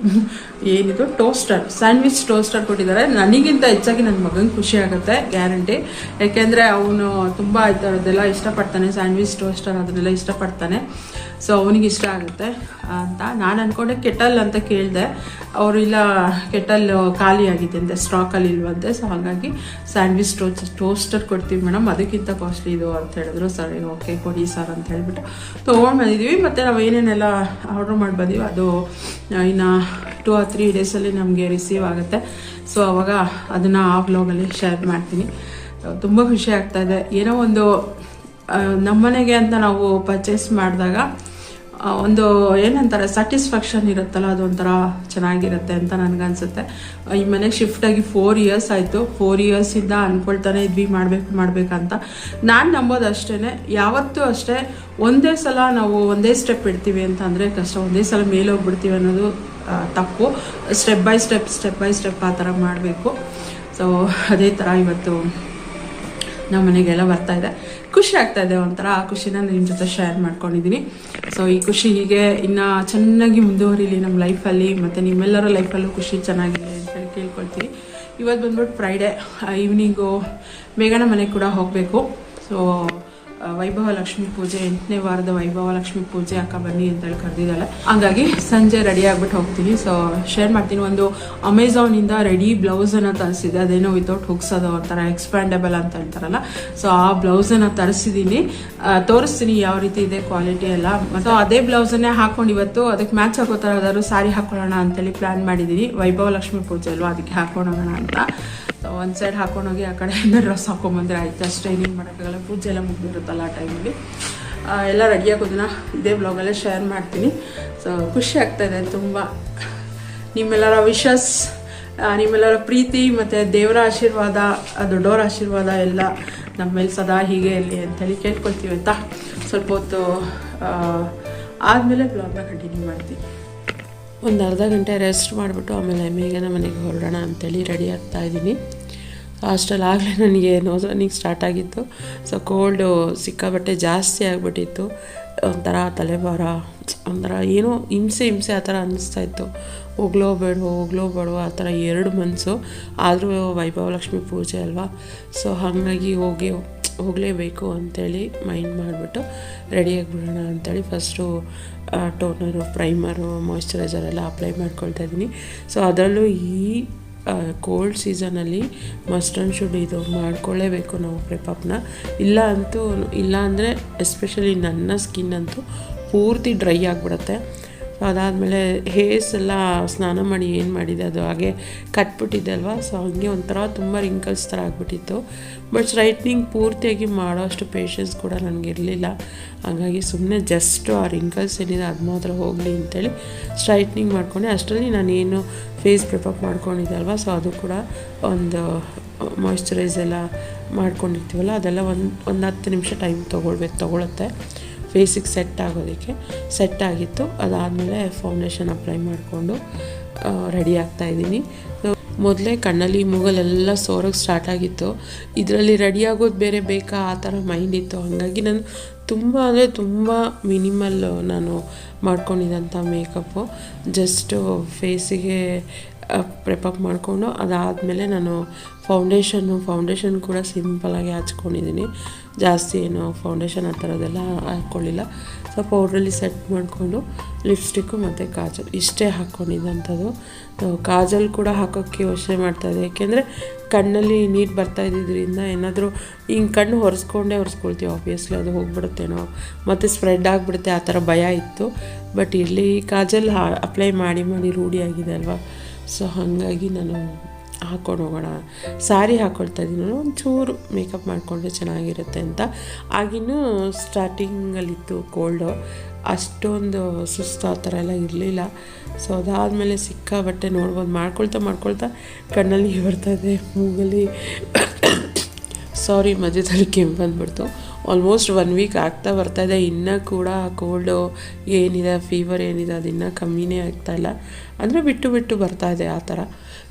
Speaker 2: ಏನಿದು? ಟೋಸ್ಟರ್. ಸ್ಯಾಂಡ್ವಿಚ್ ಟೋಸ್ಟರ್ ಕೊಟ್ಟಿದ್ದಾರೆ. ನನಗಿಂತ ಹೆಚ್ಚಾಗಿ ನನ್ನ ಮಗನಿಗೆ ಖುಷಿ ಆಗುತ್ತೆ, ಗ್ಯಾರಂಟಿ. ಯಾಕೆಂದರೆ ಅವನು ತುಂಬ ಈ ಥರದ್ದೆಲ್ಲ ಇಷ್ಟಪಡ್ತಾನೆ. ಸ್ಯಾಂಡ್ವಿಚ್ ಟೋಸ್ಟರ್ ಅದನ್ನೆಲ್ಲ ಇಷ್ಟಪಡ್ತಾನೆ. ಸೊ ಅವನಿಗೆ ಇಷ್ಟ ಆಗುತ್ತೆ ಅಂತ ನಾನು ಅಂದ್ಕೊಂಡೆ ಕೆಟಲ್ ಅಂತ ಕೇಳಿದೆ. ಅವರು ಇಲ್ಲ, ಕೆಟಲ್ ಖಾಲಿ ಆಗಿದೆ ಅಂತೆ ಸ್ಟಾಕಲ್ಲಿ ಇಲ್ವಂತೆ. ಸೊ ಹಾಗಾಗಿ ಸ್ಯಾಂಡ್ವಿಚ್ ಟೋಸ್ ಟೋಸ್ಟರ್ ಕೊಡ್ತೀವಿ ಮೇಡಮ್. ಅದಕ್ಕಿಂತ ಕಾಸ್ಟ್ಲಿ ಇದು ಅಂತ ಹೇಳಿದ್ರು. ಸರಿ ಓಕೆ ಕೊಡಿ ಸರ್ ಅಂತ ಹೇಳ್ಬಿಟ್ಟು ತೊಗೊಂಡು ಬಂದಿದ್ದೀವಿ ಮತ್ತು ನಾವು ಏನೇನೆಲ್ಲ ಆರ್ಡ್ರ್ ಮಾಡಿ ಬಂದೀವಿ ಅದು, ಇನ್ನು ಟೂ ಆರ್ ತ್ರೀ ಡೇಸಲ್ಲಿ ನಮಗೆ ರಿಸೀವ್ ಆಗುತ್ತೆ. ಸೊ ಅವಾಗ ಅದನ್ನು ಆ ವ್ಲಾಗಲ್ಲಿ ಶೇರ್ ಮಾಡ್ತೀನಿ. ತುಂಬ ಖುಷಿ ಆಗ್ತಾ ಇದೆ. ಏನೋ ಒಂದು ನಮ್ಮನೆಗೆ ಅಂತ ನಾವು ಪರ್ಚೇಸ್ ಮಾಡಿದಾಗ ಒಂದು ಏನಂತಾರೆ ಸ್ಯಾಟಿಸ್ಫ್ಯಾಕ್ಷನ್ ಇರುತ್ತಲ್ಲ ಅದೊಂಥರ ಚೆನ್ನಾಗಿರುತ್ತೆ ಅಂತ ನನಗನ್ಸುತ್ತೆ ಈ ಮನೆಗೆ ಶಿಫ್ಟ್ ಆಗಿ ಫೋರ್ ಇಯರ್ಸ್ ಆಯಿತು. ಫೋರ್ ಇಯರ್ಸಿಂದ ಅಂದ್ಕೊಳ್ತಾನೆ ಇದ್ವಿ, ಮಾಡಬೇಕು, ಮಾಡಬೇಕಂತ. ನಾನು ನಂಬೋದು ಅಷ್ಟೇ ಯಾವತ್ತೂ ಅಷ್ಟೇ ಒಂದೇ ಸಲ ನಾವು ಒಂದೇ ಸ್ಟೆಪ್ ಇಡ್ತೀವಿ ಅಂತ ಅಂದರೆ ಕಷ್ಟ. ಒಂದೇ ಸಲ ಮೇಲೆ ಹೋಗ್ಬಿಡ್ತೀವಿ ಅನ್ನೋದು ತಪ್ಪು. Step by step step by step ಆ ಥರ ಮಾಡಬೇಕು. ಸೊ ಅದೇ ಥರ ಇವತ್ತು ನಮ್ಮ ಮನೆಗೆಲ್ಲ ಬರ್ತಾ ಇದೆ. ಖುಷಿ ಆಗ್ತಾ ಇದೆ ಒಂಥರ. ಆ ಖುಷಿನ ನಿಮ್ಮ ಜೊತೆ ಶೇರ್ ಮಾಡ್ಕೊಂಡಿದ್ದೀನಿ ಸೊ ಈ ಖುಷಿ ಹೀಗೆ ಇನ್ನು ಚೆನ್ನಾಗಿ ಮುಂದುವರಿಲಿ ನಮ್ಮ ಲೈಫಲ್ಲಿ ಮತ್ತು ನಿಮ್ಮೆಲ್ಲರ ಲೈಫಲ್ಲೂ ಖುಷಿ ಚೆನ್ನಾಗಿದೆ ಅಂತ ಹೇಳಿ ಕೇಳ್ಕೊಳ್ತೀನಿ. ಇವತ್ತು ಬಂದ್ಬಿಟ್ಟು ಫ್ರೈಡೇ ಈವ್ನಿಂಗು ಬೇಗನೆ ಮನೆಗೆ ಕೂಡ ಹೋಗಬೇಕು. ಸೊ ವೈಭವ ಲಕ್ಷ್ಮಿ ಪೂಜೆ, ಎಂಟನೇ ವಾರದ ವೈಭವ ಲಕ್ಷ್ಮಿ ಪೂಜೆ ಅಕ್ಕ ಬನ್ನಿ ಅಂತೇಳಿ ಕರೆದಿದ್ದಾಳೆ. ಹಂಗಾಗಿ ಸಂಜೆ ರೆಡಿ ಆಗ್ಬಿಟ್ಟು ಹೋಗ್ತೀನಿ. ಸೊ ಶೇರ್ ಮಾಡ್ತೀನಿ. ಒಂದು ಅಮೆಝಾನಿಂದ ರೆಡಿ ಬ್ಲೌಸನ್ನು ತರಿಸಿದೆ ಅದೇನೋ ವಿತೌಟ್ ಹುಕ್ಸ್ ಅದ ಒಂಥರ ಎಕ್ಸ್ಪ್ಯಾಂಡೆಬಲ್ ಅಂತ ಹೇಳ್ತಾರಲ್ಲ. ಸೊ ಆ ಬ್ಲೌಸನ್ನು ತರಿಸಿದ್ದೀನಿ. ತೋರಿಸ್ತೀನಿ ಯಾವ ರೀತಿ ಇದೆ ಕ್ವಾಲಿಟಿ ಎಲ್ಲ. ಮತ್ತು ಅದೇ ಬ್ಲೌಸನ್ನೇ ಹಾಕೊಂಡು ಇವತ್ತು ಅದಕ್ಕೆ ಮ್ಯಾಚ್ ಹಾಕೋ ಥರ ಯಾವ್ದಾದ್ರು ಸಾರಿ ಹಾಕೊಳ್ಳೋಣ ಅಂತೇಳಿ ಪ್ಲ್ಯಾನ್ ಮಾಡಿದ್ದೀನಿ. ವೈಭವ ಲಕ್ಷ್ಮಿ ಪೂಜೆ ಅಲ್ವಾ? ಅದಕ್ಕೆ ಹಾಕೊಂಡೋಗೋಣ ಅಂತ. ಒಂದು ಸೈಡ್ ಹಾಕೊಂಡೋಗಿ ಆ ಕಡೆಯಿಂದ ಡ್ರೆಸ್ ಹಾಕೊಂಬಂದ್ರೆ ಆಯ್ತು. ಅಷ್ಟೇ ಏನೇನು ಮಾಡೋಕ್ಕಾಗಲ್ಲ. ಪೂಜೆ ಎಲ್ಲ ಆ ಟೈಮಲ್ಲಿ ಎಲ್ಲ ರೆಡಿ ಆಗೋದನ್ನ ಇದೇ ಬ್ಲಾಗಲ್ಲೇ ಶೇರ್ ಮಾಡ್ತೀನಿ. ಸೊ ಖುಷಿ ಆಗ್ತಾಯಿದೆ ತುಂಬ. ನಿಮ್ಮೆಲ್ಲರ ವಿಶಸ್ ನಿಮ್ಮೆಲ್ಲರ ಪ್ರೀತಿ ಮತ್ತು ದೇವರ ಆಶೀರ್ವಾದ ದೊಡ್ಡವರ ಆಶೀರ್ವಾದ ಎಲ್ಲ ನಮ್ಮ ಮೇಲೆ ಸದಾ ಹೀಗೆ ಇರಲಿ ಅಂತೇಳಿ ಕೇಳ್ಕೊಳ್ತೀವಿ ಅಂತ. ಸ್ವಲ್ಪ ಹೊತ್ತು ಆದಮೇಲೆ ಬ್ಲಾಗ್ನ ಕಂಟಿನ್ಯೂ ಮಾಡ್ತೀನಿ.
Speaker 1: ಒಂದು ಅರ್ಧ ಗಂಟೆ ರೆಸ್ಟ್ ಮಾಡಿಬಿಟ್ಟು ಆಮೇಲೆ ಮೇಘನ ಮನೆಗೆ ಹೊರಡೋಣ ಅಂತೇಳಿ ರೆಡಿ ಆಗ್ತಾ ಇದ್ದೀನಿ. ಅಷ್ಟರಲ್ಲಿ ಆಗಲೇ ನನಗೆ ನೋಸ್ ರನ್ನಿಂಗ್ ಸ್ಟಾರ್ಟ್ ಆಗಿತ್ತು. ಸೊ ಕೋಲ್ಡು ಸಿಕ್ಕಾಬಟ್ಟೆ ಜಾಸ್ತಿ ಆಗಿಬಿಟ್ಟಿತ್ತು. ಒಂಥರ ತಲೆಭಾರ, ಒಂಥರ ಏನೋ ಹಿಂಸೆ ಹಿಂಸೆ ಆ ಥರ ಅನ್ನಿಸ್ತಾ ಇತ್ತು. ಹೋಗ್ಲೋ ಬೇಡವೋ ಹೋಗ್ಲೋ ಬೇಡವೋ, ಆ ಥರ ಎರಡು ಮನಸ್ಸು. ಆದರೂ ವೈಭವ ಲಕ್ಷ್ಮಿ ಪೂಜೆ ಅಲ್ವಾ? ಸೊ ಹಾಗಾಗಿ ಹೋಗಿ, ಹೋಗಲೇಬೇಕು ಅಂಥೇಳಿ ಮೈಂಡ್ ಮಾಡಿಬಿಟ್ಟು ರೆಡಿಯಾಗಿಬಿಡೋಣ ಅಂಥೇಳಿ ಫಸ್ಟು ಟೋನರು ಪ್ರೈಮರು ಮಾಯ್ಶ್ಚರೈಸರ್ ಎಲ್ಲ ಅಪ್ಲೈ ಮಾಡ್ಕೊಳ್ತಾ ಇದ್ದೀನಿ. ಸೊ ಅದರಲ್ಲೂ ಈ ಕೋಲ್ಡ್ ಸೀಸನಲ್ಲಿ ಮಸ್ಟ್ ಆ್ಯಂಡ್ ಶುಡ್ ಇದು ಮಾಡ್ಕೊಳ್ಳೇಬೇಕು ನಾವು ಪ್ರೆಪಪ್ನ ಇಲ್ಲ ಅಂತೂ, ಇಲ್ಲ ಅಂದರೆ ಎಸ್ಪೆಷಲಿ ನನ್ನ ಸ್ಕಿನ್ ಅಂತೂ ಪೂರ್ತಿ ಡ್ರೈ ಆಗಿಬಿಡುತ್ತೆ. ಅದಾದಮೇಲೆ ಹೇರ್ಸ್ ಎಲ್ಲ ಸ್ನಾನ ಮಾಡಿ ಏನು ಮಾಡಿದೆ ಅದು ಹಾಗೆ ಕಟ್ಬಿಟ್ಟಿದ್ದೆ ಅಲ್ವಾ? ಸೊ ಹಂಗೆ ಒಂಥರ ತುಂಬ ರಿಂಕಲ್ಸ್ ಥರ ಆಗಿಬಿಟ್ಟಿತ್ತು. ಬಟ್ ಸ್ಟ್ರೈಟ್ನಿಂಗ್ ಪೂರ್ತಿಯಾಗಿ ಮಾಡೋ ಅಷ್ಟು ಪೇಷನ್ಸ್ ಕೂಡ ನನಗಿರಲಿಲ್ಲ ಹಾಗಾಗಿ ಸುಮ್ಮನೆ ಜಸ್ಟು ಆ ರಿಂಕಲ್ಸ್ ಏನಿದೆ ಅದು ಮಾತ್ರ ಹೋಗಲಿ ಅಂತೇಳಿ ಸ್ಟ್ರೈಟ್ನಿಂಗ್ ಮಾಡ್ಕೊಂಡೆ. ಅಷ್ಟರಲ್ಲಿ ನಾನೇನು ಫೇಸ್ ಪ್ರಿಪಪ್ ಮಾಡ್ಕೊಂಡಿದ್ದೆ ಅಲ್ವಾ? ಸೊ ಅದು ಕೂಡ ಒಂದು ಮಾಯಿಶ್ಚರೈಸ್ ಎಲ್ಲ ಮಾಡ್ಕೊಂಡಿರ್ತೀವಲ್ಲ, ಅದೆಲ್ಲ ಒಂದು ಒಂದು ಹತ್ತು ನಿಮಿಷ ಟೈಮ್ ತೊಗೊಳ್ಬೇಕು ತೊಗೊಳುತ್ತೆ. ಫೇಸಿಗೆ ಸೆಟ್ ಆಗೋದಕ್ಕೆ ಸೆಟ್ ಆಗಿತ್ತು. ಅದಾದಮೇಲೆ ಫೌಂಡೇಶನ್ ಅಪ್ಲೈ ಮಾಡಿಕೊಂಡು ರೆಡಿ ಆಗ್ತಾ ಇದ್ದೀನಿ. ಮೊದಲೇ ಕಣ್ಣಲ್ಲಿ ಮೂಗಲೆಲ್ಲ ಸೋರೋಕ್ಕೆ ಸ್ಟಾರ್ಟ್ ಆಗಿತ್ತು. ಇದರಲ್ಲಿ ರೆಡಿ ಆಗೋದು ಬೇರೆ ಬೇಕಾ? ಆ ಥರ ಮೈಂಡ್ ಇತ್ತು. ಹಾಗಾಗಿ ನಾನು ತುಂಬ ಅಂದರೆ ತುಂಬ ಮಿನಿಮಲ್ ನಾನು ಮಾಡ್ಕೊಂಡಿದ್ದಂಥ ಮೇಕಪ್ಪು ಜಸ್ಟು ಫೇಸಿಗೆ ಪ್ರಿಪಪ್ ಮಾಡಿಕೊಂಡು ಅದಾದಮೇಲೆ ನಾನು ಫೌಂಡೇಶನ್ನು ಫೌಂಡೇಶನ್ ಕೂಡ ಸಿಂಪಲಾಗಿ ಹಚ್ಕೊಂಡಿದ್ದೀನಿ ಜಾಸ್ತಿ ಏನು ಫೌಂಡೇಶನ್ ಆ ಥರದ್ದೆಲ್ಲ ಹಾಕ್ಕೊಳ್ಳಿಲ್ಲ. ಸೊ ಪೌಡ್ರಲ್ಲಿ ಸೆಟ್ ಮಾಡಿಕೊಂಡು ಲಿಪ್ಸ್ಟಿಕ್ಕು ಮತ್ತು ಕಾಜಲ್ ಇಷ್ಟೇ ಹಾಕ್ಕೊಂಡಿದ್ದಂಥದ್ದು. ಕಾಜಲ್ ಕೂಡ ಹಾಕೋಕ್ಕೆ ಯೋಚನೆ ಮಾಡ್ತಾಯಿದ್ದೆ ಯಾಕೆಂದರೆ ಕಣ್ಣಲ್ಲಿ ನೀರು ಬರ್ತಾ ಇದ್ದಿದ್ದರಿಂದ ಏನಾದರೂ ಹಿಂಗೆ ಕಣ್ಣು ಒರೆಸ್ಕೊಂಡೇ ಒರೆಸ್ಕೊಳ್ತೀವಿ. ಆಬ್ವಿಯಸ್ಲಿ ಅದು ಹೋಗ್ಬಿಡುತ್ತೇನೋ. ಮತ್ತು ಸ್ಪ್ರೆಡ್ ಆಗಿಬಿಡುತ್ತೆ. ಆ ಥರ ಭಯ ಇತ್ತು. ಬಟ್ ಇಲ್ಲಿ ಕಾಜಲ್ ಅಪ್ಲೈ ಮಾಡಿ ಮಾಡಿ ರೂಢಿಯಾಗಿದೆ ಅಲ್ವಾ? ಸೊ ಹಾಗಾಗಿ ನಾನು ಹಾಕ್ಕೊಂಡು ಹೋಗೋಣ. ಸ್ಯಾರಿ ಹಾಕ್ಕೊಳ್ತಾ ಇದ್ದೀನಿ. ನಾನು ಒಂಚೂರು ಮೇಕಪ್ ಮಾಡಿಕೊಂಡ್ರೆ ಚೆನ್ನಾಗಿರುತ್ತೆ ಅಂತ. ಆಗಿನೂ ಸ್ಟಾರ್ಟಿಂಗಲ್ಲಿತ್ತು ಕೋಲ್ಡು ಅಷ್ಟೊಂದು ಸುಸ್ತು ಆ ಥರ ಎಲ್ಲ ಇರಲಿಲ್ಲ. ಸೊ ಅದಾದಮೇಲೆ ಸಿಕ್ಕಾಬಟ್ಟೆ ನೋಡ್ಬೋದು. ಮಾಡ್ಕೊಳ್ತಾ ಮಾಡ್ಕೊಳ್ತಾ ಕಣ್ಣಲ್ಲಿ ನೀರ್ ಬರ್ತಾ ಇದೆ ಮೂಗಲ್ಲಿ. ಸಾರಿ ಮಧ್ಯದಲ್ಲಿ ಕೆಮ್ಮು ಬಂದ್ಬಿಡ್ತು. ಆಲ್ಮೋಸ್ಟ್ ಒನ್ ವೀಕ್ ಆಗ್ತಾ ಬರ್ತಾ ಇದೆ. ಇನ್ನೂ ಕೂಡ ಕೋಲ್ಡು ಏನಿದೆ ಫೀವರ್ ಏನಿದೆ ಅದು ಇನ್ನೂ ಕಮ್ಮಿನೇ ಆಗ್ತಾ ಇಲ್ಲ. ಅಂದರೆ ಬಿಟ್ಟು ಬಿಟ್ಟು ಬರ್ತಾ ಇದೆ ಆ ಥರ.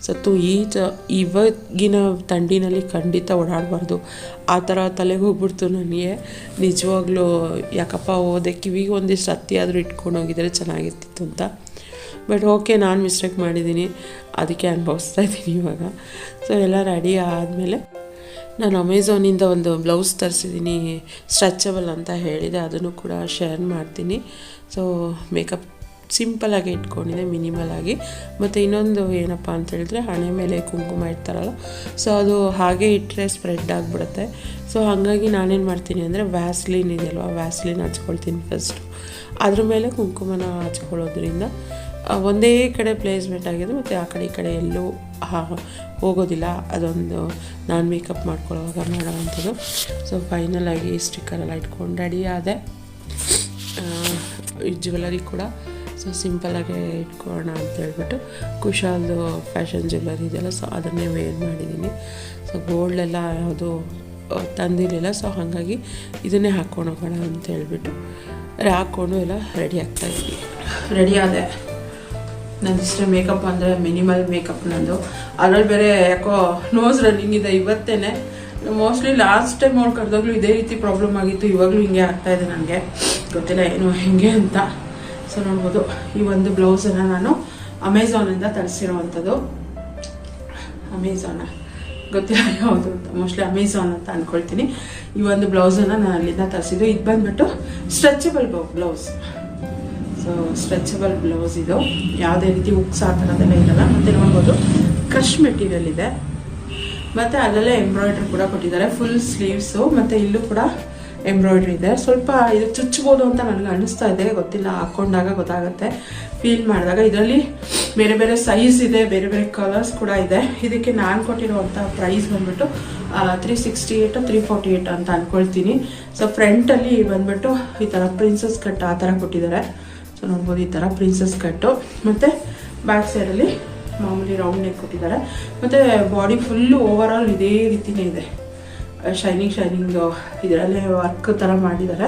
Speaker 1: ಸತ್ತು ಈ ಚ ಇವಾಗಿನ ಥಂಡಿನಲ್ಲಿ ಖಂಡಿತ ಓಡಾಡಬಾರ್ದು. ಆ ಥರ ತಲೆಗೆ ಹೋಗ್ಬಿಡ್ತು ನನಗೆ. ನಿಜವಾಗ್ಲೂ, ಯಾಕಪ್ಪ, ಹೋದೆ, ಕಿವಿಗೆ ಒಂದಿಷ್ಟು ಹತ್ತಿ ಆದರೂ ಇಟ್ಕೊಂಡು ಹೋಗಿದ್ರೆ ಚೆನ್ನಾಗಿರ್ತಿತ್ತು ಅಂತ. ಬಟ್ ಓಕೆ ನಾನು ಮಿಸ್ಟೇಕ್ ಮಾಡಿದ್ದೀನಿ. ಅದಕ್ಕೆ ಅನುಭವಿಸ್ತಾ ಇದ್ದೀನಿ ಇವಾಗ. ಸೊ ಎಲ್ಲ ರೆಡಿ ಆದಮೇಲೆ ನಾನು ಅಮೆಝಾನಿಂದ ಒಂದು ಬ್ಲೌಸ್ ತರಿಸಿದ್ದೀನಿ, ಸ್ಟ್ರೆಚಬಲ್ ಅಂತ ಹೇಳಿದೆ, ಅದನ್ನು ಕೂಡ ಶೇರ್ ಮಾಡ್ತೀನಿ. ಸೊ ಮೇಕಪ್ ಸಿಂಪಲಾಗಿ ಇಟ್ಕೊಂಡಿದೆ ಮಿನಿಮಲ್ ಆಗಿ. ಮತ್ತು ಇನ್ನೊಂದು ಏನಪ್ಪ ಅಂತ ಹೇಳಿದ್ರೆ, ಹಣೆ ಮೇಲೆ ಕುಂಕುಮ ಇಡ್ತಾರಲ್ಲ ಸೊ ಅದು ಹಾಗೆ ಇಟ್ಟರೆ ಸ್ಪ್ರೆಡ್ ಆಗಿಬಿಡುತ್ತೆ. ಸೊ ಹಾಗಾಗಿ ನಾನೇನು ಮಾಡ್ತೀನಿ ಅಂದರೆ ವ್ಯಾಸ್ಲಿನ್ ಇದೆಯಲ್ವ ವ್ಯಾಸ್ಲಿನ್ ಹಚ್ಕೊಳ್ತೀನಿ ಫಸ್ಟು ಅದ್ರ ಮೇಲೆ ಕುಂಕುಮನ ಹಚ್ಕೊಳ್ಳೋದ್ರಿಂದ ಒಂದೇ ಕಡೆ ಪ್ಲೇಸ್ಮೆಂಟ್ ಆಗಿದೆ ಮತ್ತು ಆ ಕಡೆ ಈ ಕಡೆ ಎಲ್ಲೂ ಹೋಗೋದಿಲ್ಲ. ಅದೊಂದು ನಾನು ಮೇಕಪ್ ಮಾಡ್ಕೊಳ್ಳೋವಾಗ ಮಾಡೋವಂಥದ್ದು. ಸೊ ಫೈನಲಾಗಿ ಸ್ಟಿಕ್ಕರೆಲ್ಲ ಇಟ್ಕೊಂಡು ರೆಡಿ ಆದೆ. ಜ್ಯುವೆಲರಿ ಕೂಡ. ಸೊ ಸಿಂಪಲಾಗಿ ಇಟ್ಕೊಳ್ಳೋಣ ಅಂತ ಹೇಳ್ಬಿಟ್ಟು ಕುಶಾಲ್ದು ಫ್ಯಾಷನ್ ಜ್ಯುವೆಲರಿ ಇದೆಯಲ್ಲ ಸೊ ಅದನ್ನೇ ವೇರ್ ಮಾಡಿದ್ದೀನಿ. ಸೊ ಗೋಲ್ಡೆಲ್ಲ ಯಾವುದು ತಂದಿರಲಿಲ್ಲ. ಸೊ ಹಾಗಾಗಿ ಇದನ್ನೇ ಹಾಕ್ಕೊಂಡು ಹೋಗೋಣ ಅಂತ ಹೇಳ್ಬಿಟ್ಟು, ಹಾಕ್ಕೊಂಡು ಎಲ್ಲ ರೆಡಿ ಆಗ್ತಾಯಿದ್ವಿ
Speaker 2: ರೆಡಿ ಆದೆ. ನಂದಿಷ್ಟೇ ಮೇಕಪ್ ಅಂದರೆ ಮಿನಿಮಲ್ ಮೇಕಪ್ ನಂದು. ಅದ್ರಲ್ಲಿ ಬೇರೆ ಯಾಕೋ ನೋಸ್ ರನ್ನಿಂಗ್ ಇದೆ ಇವತ್ತೇನೆ. ಮೋಸ್ಟ್ಲಿ ಲಾಸ್ಟ್ ಟೈಮ್ ಅವ್ಳು ಕರೆದಾಗ್ಲೂ ಇದೇ ರೀತಿ ಪ್ರಾಬ್ಲಮ್ ಆಗಿತ್ತು. ಇವಾಗಲೂ ಹಿಂಗೆ ಆಗ್ತಾ ಇದೆ ನನಗೆ ಗೊತ್ತಿಲ್ಲ ಏನು, ಹೆಂಗೆ ಅಂತ. ಸೊ ನೋಡ್ಬೋದು. ಈ ಒಂದು ಬ್ಲೌಸನ್ನು ನಾನು ಅಮೆಝಾನಿಂದ ತರಿಸಿರೋವಂಥದ್ದು. ಅಮೆಝಾನ ಗೊತ್ತಿಲ್ಲ ಯಾವುದು ಅಂತ. ಮೋಸ್ಟ್ಲಿ ಅಮೆಝಾನ್ ಅಂತ ಅಂದ್ಕೊಳ್ತೀನಿ ಈ ಒಂದು ಬ್ಲೌಸನ್ನು ನಾನು ಅಲ್ಲಿಂದ ತರಿಸಿದ್ದು. ಇದು ಬಂದ್ಬಿಟ್ಟು ಸ್ಟ್ರೆಚಬಲ್ ಬ್ಲೌಸ್ ಸ್ಟ್ರೆಚಬಲ್ ಬ್ಲೌಸ್ ಇದು. ಯಾವುದೇ ರೀತಿ ಉಕ್ಸ್ ಆ ಥರದ್ದೆಲ್ಲ ಇರಲ್ಲ, ಮತ್ತು ನೋಡ್ಬೋದು. ಕ್ರಶ್ ಮೆಟೀರಿಯಲ್ ಇದೆ. ಮತ್ತು ಅಲ್ಲಲ್ಲೇ ಎಂಬ್ರಾಯ್ಡ್ರಿ ಕೂಡ ಕೊಟ್ಟಿದ್ದಾರೆ ಫುಲ್ ಸ್ಲೀವ್ಸು ಮತ್ತು ಇಲ್ಲೂ ಕೂಡ ಎಂಬ್ರಾಯ್ಡ್ರಿ ಇದೆ. ಸ್ವಲ್ಪ ಇದು ಚುಚ್ಬೋದು ಅಂತ ನನಗೆ ಅನ್ನಿಸ್ತಾ ಇದೆ, ಗೊತ್ತಿಲ್ಲ ಹಾಕ್ಕೊಂಡಾಗ ಗೊತ್ತಾಗುತ್ತೆ. ಫೀಲ್ ಮಾಡಿದಾಗ ಇದರಲ್ಲಿ ಬೇರೆ ಬೇರೆ ಸೈಜ್ ಇದೆ, ಬೇರೆ ಬೇರೆ ಕಲರ್ಸ್ ಕೂಡ ಇದೆ. ಇದಕ್ಕೆ ನಾನು ಕೊಟ್ಟಿರುವಂಥ ಪ್ರೈಸ್ ಬಂದ್ಬಿಟ್ಟು three sixty eight three forty eight ಅಂತ ಅಂದ್ಕೊಳ್ತೀನಿ ಸೊ ಫ್ರಂಟಲ್ಲಿ ಬಂದ್ಬಿಟ್ಟು ಈ ಥರ ಪ್ರಿನ್ಸಸ್ ಕಟ್ ಆ ಥರ ಕೊಟ್ಟಿದ್ದಾರೆ. ಸೊ ನೋಡ್ಬೋದು ಈ ಥರ ಪ್ರಿನ್ಸಸ್ ಕಟ್ಟು ಮತ್ತು ಬ್ಯಾಕ್ ಸೈಡಲ್ಲಿ ಮಾಮೂಲಿ ರೌಂಡ್ ನೆಕ್ ಕೊಟ್ಟಿದ್ದಾರೆ. ಮತ್ತು ಬಾಡಿ ಫುಲ್ಲು ಓವರ್ ಆಲ್ ಇದೇ ರೀತಿನೇ ಇದೆ. ಶೈನಿಂಗ್ ಶೈನಿಂಗ್ ಇದರಲ್ಲೇ ವರ್ಕ್ ಥರ ಮಾಡಿದ್ದಾರೆ.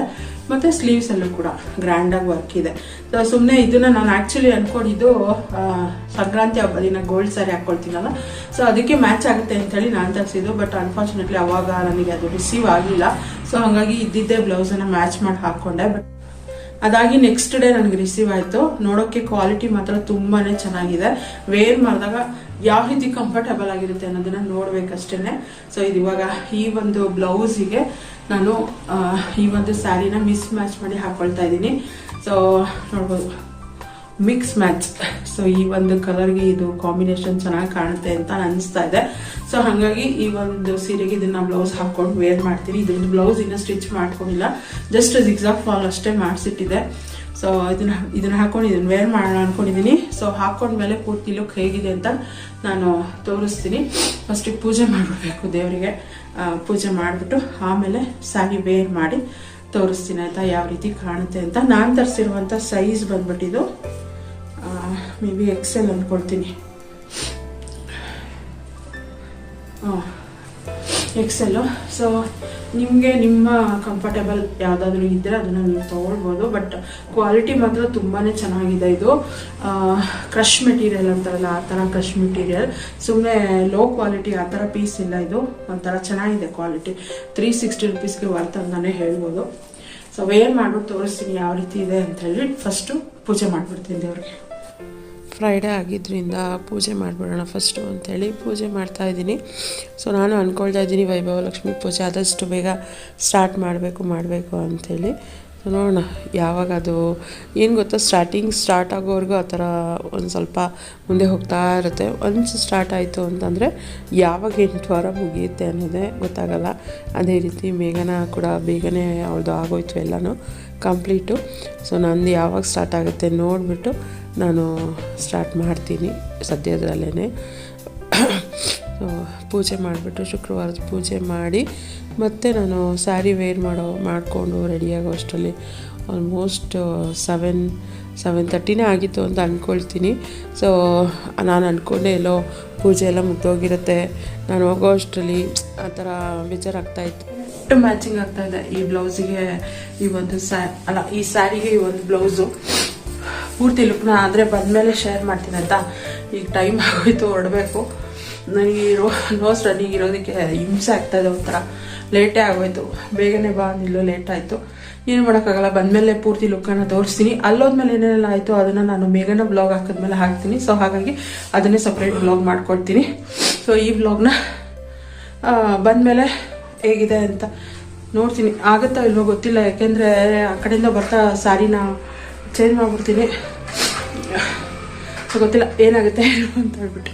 Speaker 2: ಮತ್ತು ಸ್ಲೀವ್ಸಲ್ಲೂ ಕೂಡ ಗ್ರ್ಯಾಂಡಾಗಿ ವರ್ಕ್ ಇದೆ. ಸೊ ಸುಮ್ಮನೆ ಇದನ್ನು ನಾನು ಆ್ಯಕ್ಚುಲಿ ಅಂದ್ಕೊಂಡಿದ್ದು ಸಂಕ್ರಾಂತಿ ಹಬ್ಬ ದಿನ ಗೋಲ್ಡ್ ಸ್ಯಾರಿ ಹಾಕ್ಕೊಳ್ತೀನಲ್ಲ ಸೊ ಅದಕ್ಕೆ ಮ್ಯಾಚ್ ಆಗುತ್ತೆ ಅಂತೇಳಿ ನಾನು ತರಿಸಿದ್ದು. ಬಟ್ ಅನ್ಫಾರ್ಚುನೇಟ್ಲಿ ಅವಾಗ ನನಗೆ ಅದು ರಿಸೀವ್ ಆಗಿಲ್ಲ ಸೊ ಹಾಗಾಗಿ ಇದ್ದಿದ್ದೇ ಬ್ಲೌಸನ್ನು ಮ್ಯಾಚ್ ಮಾಡಿ ಹಾಕ್ಕೊಂಡೆ ಬಟ್ ಅದಾಗಿ ನೆಕ್ಸ್ಟ್ ಡೇ ನನಗೆ ರಿಸೀವ್ ಆಯಿತು. ನೋಡೋಕ್ಕೆ ಕ್ವಾಲಿಟಿ ಮಾತ್ರ ತುಂಬಾ ಚೆನ್ನಾಗಿದೆ. ವೇರ್ ಮಾಡಿದಾಗ ಯಾವ ರೀತಿ ಕಂಫರ್ಟಬಲ್ ಆಗಿರುತ್ತೆ ಅನ್ನೋದನ್ನ ನೋಡ್ಬೇಕಷ್ಟೇನೆ. ಸೊ ಇದು ಇವಾಗ ಈ ಒಂದು ಬ್ಲೌಸಿಗೆ ನಾನು ಈ ಒಂದು ಸ್ಯಾರಿನ ಮಿಸ್ ಮ್ಯಾಚ್ ಮಾಡಿ ಹಾಕೊಳ್ತಾ ಇದ್ದೀನಿ. ಸೊ ನೋಡ್ಬೋದು. ಮಿಕ್ಸ್ ಮ್ಯಾಚ್ ಸೊ ಈ ಒಂದು ಕಲರ್ಗೆ ಇದು ಕಾಂಬಿನೇಷನ್ ಚೆನ್ನಾಗಿ ಕಾಣುತ್ತೆ ಅಂತ ಅನಿಸ್ತಾ ಇದೆ. ಸೊ ಹಾಗಾಗಿ ಈ ಒಂದು ಸೀರೆಗೆ ಇದನ್ನ ಬ್ಲೌಸ್ ಹಾಕೊಂಡು ವೇರ್ ಮಾಡ್ತೀನಿ. ಇದ್ರದ್ದು ಬ್ಲೌಸ್ ಇನ್ನೂ ಸ್ಟಿಚ್ ಮಾಡ್ಕೊಂಡಿಲ್ಲ. ಜಸ್ಟ್ ಜಿಗ್ಸಾಗ್ ಫಾಲ್ ಅಷ್ಟೇ ಮಾಡಿಸಿಟ್ಟಿದೆ. ಸೊ ಇದನ್ನ ಇದನ್ನ ಹಾಕೊಂಡು ಇದನ್ನ ವೇರ್ ಮಾಡೋಣ ಅನ್ಕೊಂಡಿದ್ದೀನಿ ಸೊ ಹಾಕೊಂಡ್ಮೇಲೆ ಪೂರ್ತಿ ಲುಕ್ ಹೇಗಿದೆ ಅಂತ ನಾನು ತೋರಿಸ್ತೀನಿ. ಫಸ್ಟಿಗೆ ಪೂಜೆ ಮಾಡಿಬಿಡ್ಬೇಕು ದೇವರಿಗೆ. ಪೂಜೆ ಮಾಡಿಬಿಟ್ಟು ಆಮೇಲೆ ಸ್ಯಾರಿ ವೇರ್ ಮಾಡಿ ತೋರಿಸ್ತೀನಿ ಆಯಿತಾ, ಯಾವ ರೀತಿ ಕಾಣುತ್ತೆ ಅಂತ. ನಾನು ತರಿಸಿರುವಂಥ ಸೈಜ್ ಬಂದ್ಬಿಟ್ಟಿದ್ದು. ಮೇ ಬಿ ಎಕ್ಸೆಲ್ ಅಂದ್ಕೊಳ್ತೀನಿ ಎಕ್ಸೆಲ್ಲು ಸೊ ನಿಮಗೆ ನಿಮ್ಮ ಕಂಫರ್ಟೇಬಲ್ ಯಾವುದಾದ್ರೂ ಇದ್ದರೆ ಅದನ್ನು ನೀವು ತೊಗೊಳ್ಬೋದು. ಬಟ್ ಕ್ವಾಲಿಟಿ ಮಾತ್ರ ತುಂಬಾ ಚೆನ್ನಾಗಿದೆ ಇದು. ಕ್ರಶ್ ಮೆಟೀರಿಯಲ್ ಅಂತಾರಲ್ಲ, ಆ ಥರ ಕ್ರಶ್ ಮೆಟೀರಿಯಲ್ ಸುಮ್ಮನೆ ಲೋ ಕ್ವಾಲಿಟಿ ಆ ಥರ ಪೀಸ್ ಇಲ್ಲ ಇದು. ಒಂಥರ ಚೆನ್ನಾಗಿದೆ ಕ್ವಾಲಿಟಿ ತ್ರೀ ಸಿಕ್ಸ್ಟಿ ರುಪೀಸ್ಗೆ ವರ್ತ್ ಅಂತಾನೆ ಹೇಳ್ಬೋದು. ಸೊ ವೇರ್ ಮಾಡ್ಬಿಟ್ಟು ತೋರಿಸ್ತೀನಿ ಯಾವ ರೀತಿ ಇದೆ ಅಂತ ಹೇಳಿ. ಫಸ್ಟು ಪೂಜೆ ಮಾಡಿಬಿಡ್ತೀನಿ ದೇವ್ರಿಗೆ.
Speaker 1: ಫ್ರೈಡೇ ಆಗಿದ್ದರಿಂದ ಪೂಜೆ ಮಾಡಿಬಿಡೋಣ ಫಸ್ಟು ಅಂಥೇಳಿ ಪೂಜೆ ಮಾಡ್ತಾ ಇದ್ದೀನಿ. ಸೊ ನಾನು ಅಂದ್ಕೊಳ್ತಾ ಇದ್ದೀನಿ ವೈಭವ ಲಕ್ಷ್ಮಿ ಪೂಜೆ ಆದಷ್ಟು ಬೇಗ ಸ್ಟಾರ್ಟ್ ಮಾಡಬೇಕು ಮಾಡಬೇಕು ಅಂಥೇಳಿ ನೋಡೋಣ, ಯಾವಾಗ ಅದು, ಏನು ಗೊತ್ತಾ ಸ್ಟಾರ್ಟಿಂಗ್ ಸ್ಟಾರ್ಟ್ ಆಗೋವರೆಗೂ ಆ ಥರ ಒಂದು ಸ್ವಲ್ಪ ಮುಂದೆ ಹೋಗ್ತಾ ಇರುತ್ತೆ. ಒನ್ಸ್ ಸ್ಟಾರ್ಟ್ ಆಯಿತು ಅಂತಂದರೆ ಯಾವಾಗ ಎಂಟು ವಾರ ಮುಗಿಯುತ್ತೆ ಅನ್ನೋದೇ ಗೊತ್ತಾಗಲ್ಲ. ಅದೇ ರೀತಿ ಮೇಘನ ಕೂಡ ಬೇಗನೆ ಅವ್ರದ್ದು ಆಗೋಯ್ತು ಎಲ್ಲನೂ ಕಂಪ್ಲೀಟು ಸೊ ನಂದು ಯಾವಾಗ ಸ್ಟಾರ್ಟ್ ಆಗುತ್ತೆ ನೋಡಿಬಿಟ್ಟು ನಾನು ಸ್ಟಾರ್ಟ್ ಮಾಡ್ತೀನಿ ಸದ್ಯದಲ್ಲೇ ಪೂಜೆ ಮಾಡಿಬಿಟ್ಟು ಶುಕ್ರವಾರದ ಪೂಜೆ ಮಾಡಿ ಮತ್ತೆ ನಾನು ಸ್ಯಾರಿ ವೇರ್ ಮಾಡೋ, ಮಾಡಿಕೊಂಡು ರೆಡಿಯಾಗೋ ಅಷ್ಟರಲ್ಲಿ ಆಲ್ಮೋಸ್ಟ್ ಸೆವೆನ್ ಸೆವೆನ್ ತರ್ಟಿನೇ ಆಗಿತ್ತು ಅಂತ ಅಂದ್ಕೊಳ್ತೀನಿ ಸೊ ನಾನು ಅಂದ್ಕೊಂಡೆ ಎಲ್ಲೋ ಪೂಜೆ ಎಲ್ಲ ಮುಗ್ದೋಗಿರುತ್ತೆ. ನಾನು ಹೋಗೋ ಅಷ್ಟರಲ್ಲಿ ಆ ಥರ ಬೇಜಾರಾಗ್ತಾಯಿತ್ತು
Speaker 2: ಒಟ್ಟು ಮ್ಯಾಚಿಂಗ್ ಆಗ್ತಾ ಇದೆ ಈ ಬ್ಲೌಸಿಗೆ ಈ ಒಂದು ಸ್ಯಾ, ಅಲ್ಲ, ಈ ಸ್ಯಾರಿಗೆ ಈ ಒಂದು ಬ್ಲೌಸು. ಪೂರ್ತಿ ಲುಕ್ನ ಆದರೆ ಬಂದಮೇಲೆ ಶೇರ್ ಮಾಡ್ತೀನಿ ಆಯಿತಾ? ಈಗ ಟೈಮ್ ಆಗೋಯ್ತು ಹೊರಡಬೇಕು ನನಗೆ ಇರೋ ನೋಸ್ ರನ್ನಿಂಗ್ ಇರೋದಕ್ಕೆ ಹಿಂಸೆ ಆಗ್ತಾಯಿದೆ ಒಂಥರ. ಲೇಟೇ ಆಗೋಯ್ತು. ಬೇಗನೆ ಬಾ ನಿಲ್ಲೋ ಲೇಟ್ ಆಯಿತು. ಏನು ಮಾಡೋಕ್ಕಾಗಲ್ಲ? ಬಂದಮೇಲೆ ಪೂರ್ತಿ ಲುಕ್ಕನ್ನು ತೋರಿಸ್ತೀನಿ. ಅಲ್ಲೋದ್ಮೇಲೆ ಏನೇನೆಲ್ಲ ಆಯಿತು ಅದನ್ನು ನಾನು ಬೇಗನೆ ಬ್ಲಾಗ್ ಹಾಕಿದ್ಮೇಲೆ ಹಾಕ್ತೀನಿ. ಸೊ ಹಾಗಾಗಿ ಅದನ್ನೇ ಸಪ್ರೇಟ್ ಬ್ಲಾಗ್ ಮಾಡ್ಕೊಡ್ತೀನಿ. ಸೊ ಈ ಬ್ಲಾಗ್ನ ಬಂದಮೇಲೆ ಹೇಗಿದೆ ಅಂತ ನೋಡ್ತೀನಿ. ಆಗುತ್ತಾ ಇಲ್ವೋ ಗೊತ್ತಿಲ್ಲ. ಯಾಕೆಂದರೆ ಆ ಕಡೆಯಿಂದ ಬರ್ತಾ ಸ್ಯಾರಿನ ಚೇಂಜ್ ಮಾಡ್ಬಿಡ್ತೀನಿ. ಸೊ ಗೊತ್ತಿಲ್ಲ. ಏನಾಗುತ್ತೆ ಅಂತ ಹೇಳ್ಬಿಟ್ಟು.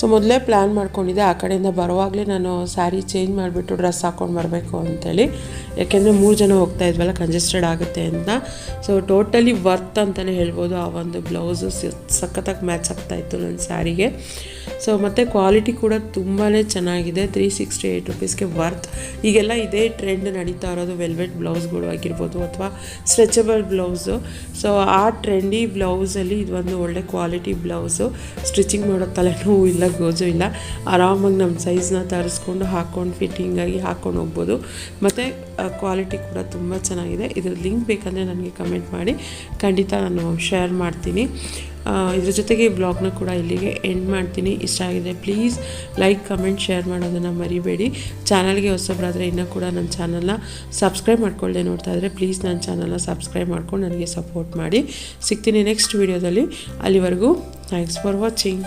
Speaker 1: ಸೊ ಮೊದಲೇ ಪ್ಲ್ಯಾನ್ ಮಾಡ್ಕೊಂಡಿದ್ದೆ, ಆ ಕಡೆಯಿಂದ ಬರುವಾಗಲೇ ನಾನು ಸ್ಯಾರಿ ಚೇಂಜ್ ಮಾಡಿಬಿಟ್ಟು ಡ್ರೆಸ್ ಹಾಕ್ಕೊಂಡು ಬರಬೇಕು ಅಂತೇಳಿ. ಯಾಕೆಂದರೆ ಮೂರು ಜನ ಹೋಗ್ತಾ ಇದ್ವಲ್ಲ ಕಂಜೆಸ್ಟೆಡ್ ಆಗುತ್ತೆ ಅಂತ. ಸೊ ಟೋಟಲಿ ವರ್ತ್ ಅಂತಲೇ ಹೇಳ್ಬೋದು, ಆ ಒಂದು ಬ್ಲೌಸು ಸಖತ್ತಾಗಿ ಮ್ಯಾಚ್ ಆಗ್ತಾಯಿತ್ತು ನನ್ನ ಸ್ಯಾರಿಗೆ ಸೊ ಮತ್ತು ಕ್ವಾಲಿಟಿ ಕೂಡ ತುಂಬಾ ಚೆನ್ನಾಗಿದೆ. ತ್ರೀ ಸಿಕ್ಸ್ಟಿ ಏಯ್ಟ್ ರುಪೀಸ್ಗೆ ವರ್ತ್ ಈಗೆಲ್ಲ ಇದೇ ಟ್ರೆಂಡ್ ನಡೀತಾ ಇರೋದು ವೆಲ್ವೆಟ್ ಬ್ಲೌಸ್ಗಳು ಆಗಿರ್ಬೋದು ಅಥವಾ ಸ್ಟ್ರೆಚಬಲ್ ಬ್ಲೌಸು ಸೊ ಆ ಟ್ರೆಂಡಿ ಬ್ಲೌಸಲ್ಲಿ ಇದೊಂದು ಒಳ್ಳೆ ಕ್ವಾಲಿಟಿ ಬ್ಲೌಸು ಸ್ಟಿಚಿಂಗ್ ಮಾಡೋ ತಲೆನೋವು ಇಲ್ಲ, ಗೋಜು ಇಲ್ಲ. ಆರಾಮಾಗಿ ನಮ್ಮ ಸೈಜ್ನ ತರಿಸ್ಕೊಂಡು ಹಾಕ್ಕೊಂಡು ಫಿಟ್ಟಿಂಗಾಗಿ ಹಾಕ್ಕೊಂಡು ಹೋಗ್ಬೋದು. ಮತ್ತು ಕ್ವಾಲಿಟಿ ಕೂಡ ತುಂಬ ಚೆನ್ನಾಗಿದೆ. ಇದ್ರ ಲಿಂಕ್ ಬೇಕಂದರೆ ನನಗೆ ಕಮೆಂಟ್ ಮಾಡಿ. ಖಂಡಿತ ನಾನು ಶೇರ್ ಮಾಡ್ತೀನಿ. ಇದ್ರ ಜೊತೆಗೆ ಈ ಬ್ಲಾಗ್ನ ಕೂಡ ಇಲ್ಲಿಗೆ ಎಂಡ್ ಮಾಡ್ತೀನಿ. ಇಷ್ಟ ಆಗಿದೆ ಪ್ಲೀಸ್ ಲೈಕ್ ಕಮೆಂಟ್ ಶೇರ್ ಮಾಡೋದನ್ನು ಮರಿಬೇಡಿ. ಚಾನಲ್ಗೆ ಹೊಸಬ್ರಾದರೆ ಇನ್ನೂ ಕೂಡ ನನ್ನ ಚಾನಲ್ನ ಸಬ್ಸ್ಕ್ರೈಬ್ ಮಾಡ್ಕೊಳ್ಳದೆ ನೋಡ್ತಾ ಇದ್ದರೆ ಪ್ಲೀಸ್ ನನ್ನ ಚಾನಲ್ನ ಸಬ್ಸ್ಕ್ರೈಬ್ ಮಾಡ್ಕೊಂಡು ನನಗೆ ಸಪೋರ್ಟ್ ಮಾಡಿ. ಸಿಗ್ತೀನಿ ನೆಕ್ಸ್ಟ್ ವೀಡಿಯೋದಲ್ಲಿ ಅಲ್ಲಿವರೆಗೂ ಥ್ಯಾಂಕ್ಸ್ ಫಾರ್ ವಾಚಿಂಗ್